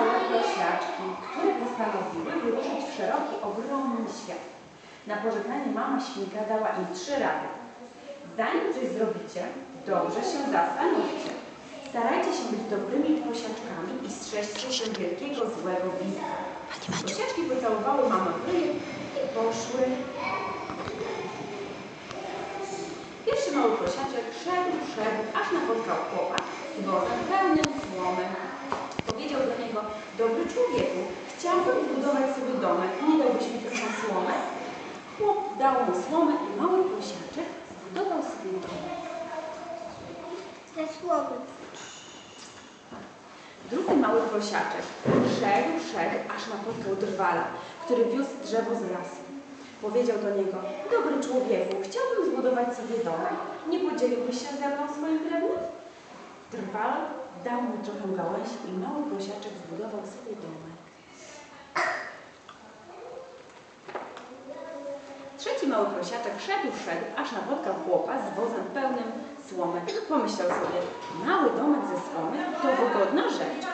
małe prosiaczki, które postanowiły wyruszyć w szeroki, ogromny świat. Na pożegnanie mama świnka dała im trzy rady. Zanim coś zrobicie, dobrze się zastanówcie. Starajcie się być dobrymi prosiaczkami i strzeżcie się wielkiego, złego wilka. Prosiaczki pocałowały mamę w ryj i poszły. Pierwszy mały prosiaczek szedł, szedł, aż napotkał chłopa z wozem pełnym słomy. Powiedział do niego, dobry człowieku, chciałbym zbudować sobie domek, nie dałbyś mi trochę słomy? Dał mu słomę i mały prosiaczek zbudował sobie domek. Ze słowy. Drugi mały prosiaczek szedł, szedł, aż napotkał drwala, który wiózł drzewo z lasu. Powiedział do niego, dobry człowieku, chciałbym zbudować sobie domek. Nie podzieliłbyś się ze mną swoim drewnem? Drwal dał mu trochę gałęzi i mały prosiaczek zbudował sobie domek. Trzeci mały prosiaczek szedł, szedł, aż napotkał chłopa z wozem pełnym słomy. Pomyślał sobie, mały domek ze słomy to wygodna rzecz.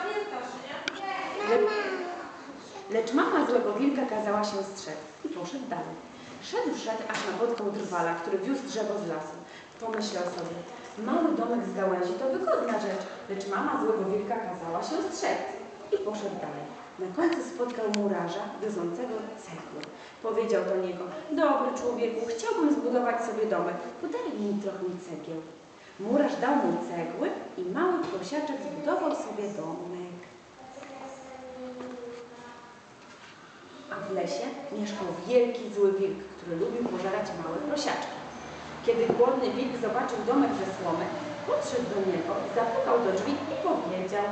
Le lecz mama złego wilka kazała się strzec i poszedł dalej. Szedł, szedł, aż napotkał drwala, który wiózł drzewo z lasu. Pomyślał sobie, mały domek z gałęzi to wygodna rzecz, lecz mama złego wilka kazała się strzec i poszedł dalej. Na końcu spotkał murarza wiozącego cegły. Powiedział do niego, dobry człowieku, chciałbym zbudować sobie domek, podaj mi trochę cegieł. Murarz dał mu cegły i mały prosiaczek zbudował sobie domek. A w lesie mieszkał wielki zły wilk, który lubił pożerać małe prosiaczki. Kiedy głodny wilk zobaczył domek ze słomy, podszedł do niego, zapukał do drzwi i powiedział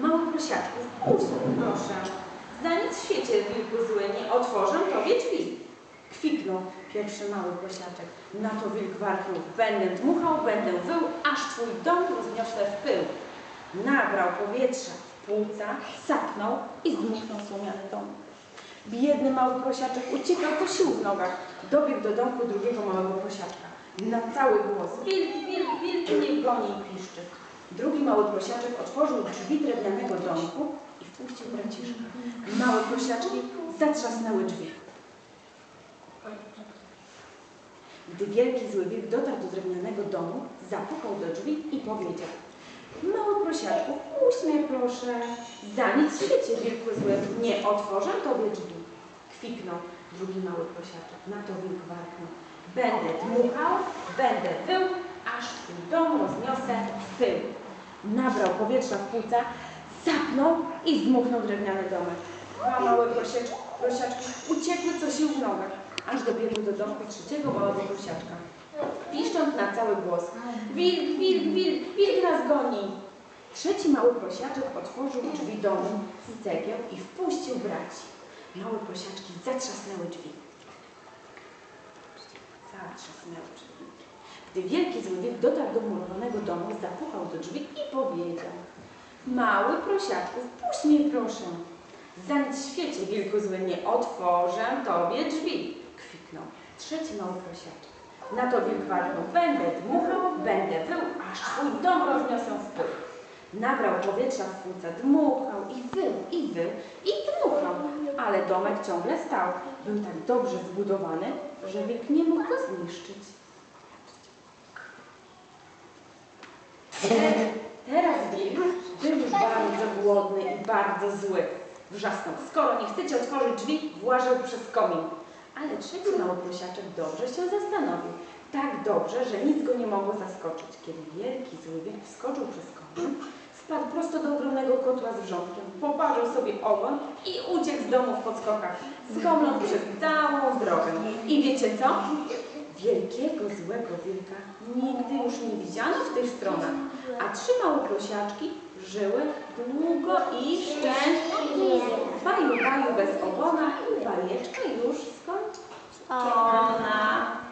Mały prosiaczku, mnie proszę. Za nic w świecie, wilku zły, nie otworzę tobie drzwi. Kwiknął pierwszy mały prosiaczek. Na to wilk warknął. Będę dmuchał, będę wył, aż twój dom rozniosę w pył. Nabrał powietrza w płuca, sapnął i zdmuchnął słomiany dom. Biedny mały prosiaczek uciekał po sił w nogach. Dobiegł do domku drugiego małego prosiaczka. Na cały głos. Wilk, wilk, wilk, nie goni i piszczy. Drugi mały prosiaczek otworzył drzwi drewnianego domku i wpuścił braciszka. Małe prosiaczki zatrzasnęły drzwi. Gdy wielki zły wilk dotarł do drewnianego domu, zapukał do drzwi i powiedział Mały prosiaczku, puść mnie proszę. Za nic w świecie, wilku zły, nie otworzę tobie drzwi. Kwiknął drugi mały prosiaczek. Na to wilk warknął. Będę dmuchał, będę wył, aż twój dom rozniosę w pył. Nabrał powietrza w płuca, sapnął i zdmuchnął drewniany domek. Dwa małe prosiaczki, prosiaczki uciekły co sił w nogach, aż dobiegły do domku trzeciego małego prosiaczka. Piszcząc na cały głos. Wilk, wilk, wilk, wilk nas goni. Trzeci mały prosiaczek otworzył drzwi domu z cegieł i wpuścił braci. Małe prosiaczki zatrzasnęły drzwi. Zatrzasnęły drzwi. Gdy wielki zły wilk dotarł do murowanego domu, zapukał do drzwi i powiedział Mały prosiaczku, wpuść mnie proszę. Za nic w świecie, wilku zły, nie otworzę tobie drzwi. Kwiknął trzeci mały prosiaczek. Na to wilk warknął, będę dmuchał, będę wył, aż twój dom rozniosę w pył. Nabrał powietrza w płuca, dmuchał i wył, i wył, i dmuchał, ale domek ciągle stał. Był tak dobrze zbudowany, że wilk nie mógł go zniszczyć. Teraz wilk był już bardzo głodny i bardzo zły. Wrzasnął, skoro nie chcecie otworzyć drzwi, włażył przez komin. Ale trzeci mały prosiaczek dobrze się zastanowił. Tak dobrze, że nic go nie mogło zaskoczyć. Kiedy wielki zły wilk wskoczył przez komin, wpadł prosto do ogromnego kotła z wrzątkiem, poparzył sobie ogon i uciekł z domu w podskokach, skomląc przez całą drogę. I wiecie co? Wielkiego złego wilka nigdy już nie widziano w tych stronach, a trzy małe prosiaczki żyły długo i szczęśliwie. Baju, baju bez ogona i bajeczka już skończona.